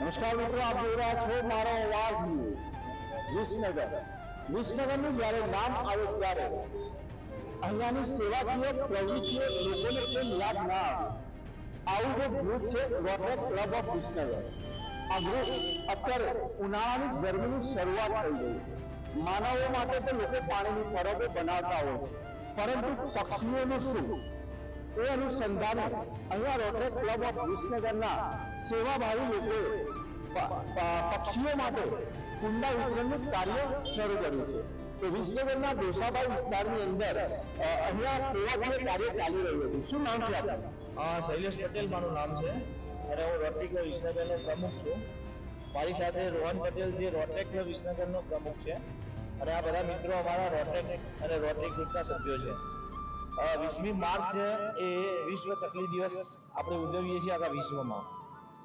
નમસ્કાર મિત્રો, આપ જોઈ રહ્યા છો મારો અવાજ વિસનગર. વિસનગરનું જ્યારે નામ આવે ત્યારે અહીંયાની સેવાકીય પ્રવૃત્તિઓ લોકોને કેમ યાદ ના આવે? આવું જે ગ્રુપ છે રોટરી ક્લબ ઓફ વિસનગર. આ ગ્રુપ અત્યારે ઉનાળાની ગરમીની શરૂઆત થઈ ગઈ. માનવો માટે તો લોકો પાણીની પરબો બનાવતા હોય પરંતુ પક્ષીઓનું શું? એ અનુસંધાને અહીંયા રોટરી ક્લબ ઓફ વિસનગરના સેવાભાવી લોકોએ પક્ષીઓ માટે કુંડા વિતરણનું કાર્ય શરૂ કર્યું છે. તો વિસનગરના દોસાભાઈ વિસ્તારની અંદર અહીંયા સેવાકીય કાર્ય ચાલી રહ્યું હતું. શું નામ છે આપનું? શૈલેષ પટેલ મારું નામ છે. અને હું રોટરી ક્લબ વિસનગરનો પ્રમુખ છું. મારી સાથે રોહન પટેલ જે રોટરી ક્લબ વિસનગરનો પ્રમુખ છે. અને આ બધા મિત્રો અમારા રોટેક અને રોટરી ગ્રુપના સભ્યો છે. વીસમી માર્ચ એ વિશ્વ ચકલી દિવસ આપણે ઉજવીએ છીએ આખા વિશ્વમાં.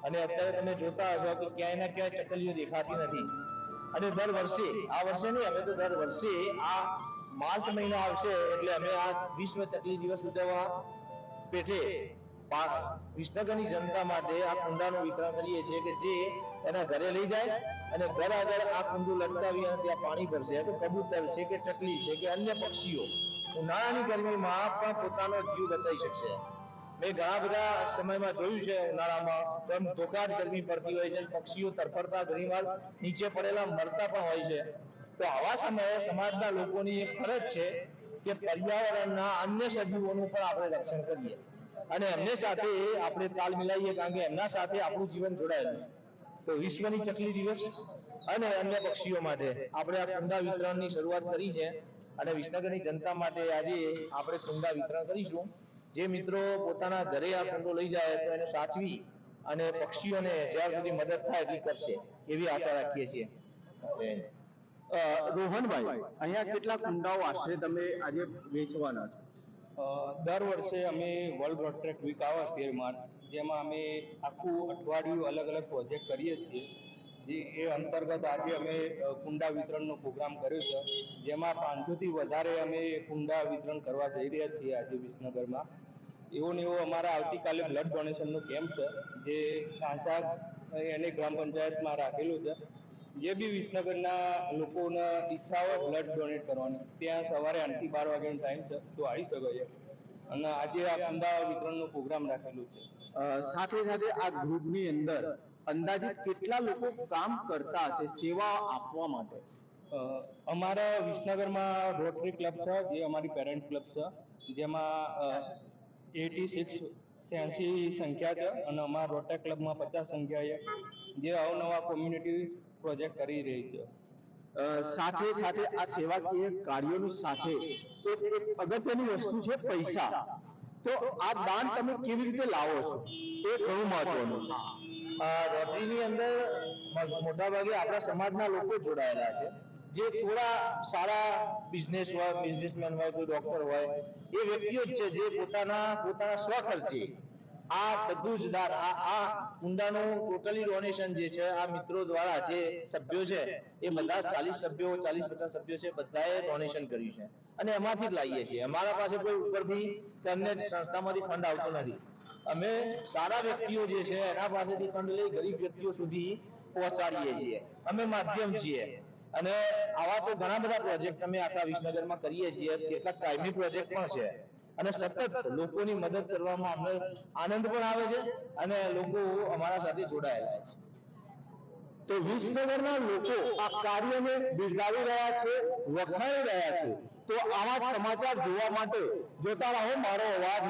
અને અત્યારે તમે જોતા હશો કે ક્યાંય ના ક્યાંય ચકલીઓ દેખાતી નથી. અને દર વર્ષે, આ વર્ષે નહીં, અમે તો દર વર્ષે આ માર્ચ મહિનો આવશે એટલે અમે આ વિશ્વ ચકલી દિવસ ઉજવવા પેઠે વિસનગરની જનતા માટે આ કુંડાનું વિતરણ કરીએ છીએ કે જે એના ઘરે લઈ જાય અને ઘર આગળ આ કુંડું લટકાવી અને ત્યાં પાણી ભરશે. તો કબૂતર છે કે ચકલી છે કે અન્ય પક્ષીઓ. ઉનાળાની ગરમીમાં પણ પોતાનો જીવ બચાવી શકશે. મેં ઘણા બધા સમયમાં જોયું છે ઉનાળામાં પણ ધોકાટ ગરમી પડતી હોય છે, પક્ષીઓ તરફડતા ઘણીવાર નીચે પડેલા મરતા પણ હોય છે. તો આવા સમયે સમાજના લોકોની એક ફરજ છે કે પર્યાવરણના અન્ય સજીવોનું પણ આપણે રક્ષણ કરીએ. અને એમને સાથે આપણે તાલ મિલાવીએ કારણ કે એમના સાથે આપણું જીવન જોડાયેલું. તો વિશ્વની ચકલી દિવસ અને અન્ય પક્ષીઓ માટે આપણે આ કુંડા વિતરણની શરૂઆત કરી છે. અને વિસનગરની જનતા માટે આજે આપણે કુંડા વિતરણ કરીશું. જે મિત્રો પોતાના ઘરે આ કુંડો લઈ જાય તો એને સાચવી અને પક્ષીઓને જ્યાં સુધી મદદ થાય એટલી કરશે, એવી આશા રાખીએ છીએ. રોહનભાઈ, અહીંયા કેટલા કુંડાઓ આશરે તમે આજે વેચવાના છો? દર વર્ષે અમે વર્લ્ડ રોટ્રેક વીક આવે શેરમાં જેમાં અમે આખું અઠવાડિયું અલગ અલગ પ્રોજેક્ટ કરીએ છીએ. એ અંતર્ગત આજે અમે કુંડા વિતરણનો પ્રોગ્રામ કર્યો છે. જેમાં પાંચસોથી વધારે અમે કુંડા વિતરણ કરવા જઈ રહ્યા છીએ આજે વિસનગરમાં. એવો ને એવો અમારા આવતીકાલે બ્લડ ડોનેશનનો કેમ્પ છે, જે કાંસા એને ગ્રામ પંચાયતમાં રાખેલું છે. જે બી વિસનગરના લોકોને ઈચ્છા હોય બ્લડ ડોનેટ કરવાની. ત્યાં સવારે આઠથી બાર વાગ્યાનો ટાઈમ છે, તો આવી શકો છે. અને આજે આ કુંડા વિતરણનો પ્રોગ્રામ રાખેલું છે. સાથે સાથે આ ગ્રુપની અંદર અંદાજિત કેટલા લોકો કામ કરતા હશે, સેવા આપવા માટે? અમારા વિસનગરમાં રોટરી ક્લબ છે, જે અમારી પેરેન્ટ ક્લબ છે. જેમાં એટી સિક્સ છ્યાસી સંખ્યા છે અને અમારા રોટરી ક્લબમાં પચાસ સંખ્યા છે. જે અવનવા કોમ્યુનિટી પ્રોજેક્ટ કરી રહી છે. સાથે સાથે આ સેવાકીય કાર્યોની સાથે એક અગત્યની વસ્તુ છે પૈસા. તો આ દાન તમે કેવી રીતે લાવો છો? એ ઘણું મહત્વનું રોટરીની અંદર મોટાભાગે આપણા સમાજના લોકો જોડાયેલા છે. જે થોડા સારા બિઝનેસ હોય બિઝનેસમેન હોય, કોઈ ડોક્ટર હોય, એ વ્યક્તિઓ જ છે જે પોતાના પોતાના સ્વખર્ચે આ બધું જ દાન આ આ ઊંડાનું ટોટલી ડોનેશન જે છે, આ મિત્રો દ્વારા જે સભ્યો છે, એ બધા ચાલીસ સભ્યો, ચાલીસ પચાસ સભ્યો છે, બધાએ ડોનેશન કર્યું છે. અને એમાંથી જ લાવીએ છીએ. અમારા પાસે કોઈ ઉપરથી તેમને સંસ્થામાંથી ફંડ આવતો નથી. અમે સારા વ્યક્તિઓ જે છે, એના પાસેથી ફંડ લઈ ગરીબ વ્યક્તિઓ સુધી પહોંચાડીએ છીએ. અમે માધ્યમ છીએ. અને આવા તો ઘણા બધા પ્રોજેક્ટ અમે આખા વિસનગરમાં કરીએ છીએ. કેટલાક કાયમી પ્રોજેક્ટ પણ છે. અને સતત લોકોની મદદ કરવામાં અમને આનંદ પણ આવે છે અને લોકો અમારા સાથે જોડાયેલા છે. તો વિસનગરના લોકો આ કાર્યને બિરદાવી રહ્યા છે વખાણી રહ્યા છે. તો આવા સમાચાર જોવા માટે જોતા રહો, મારો અવાજ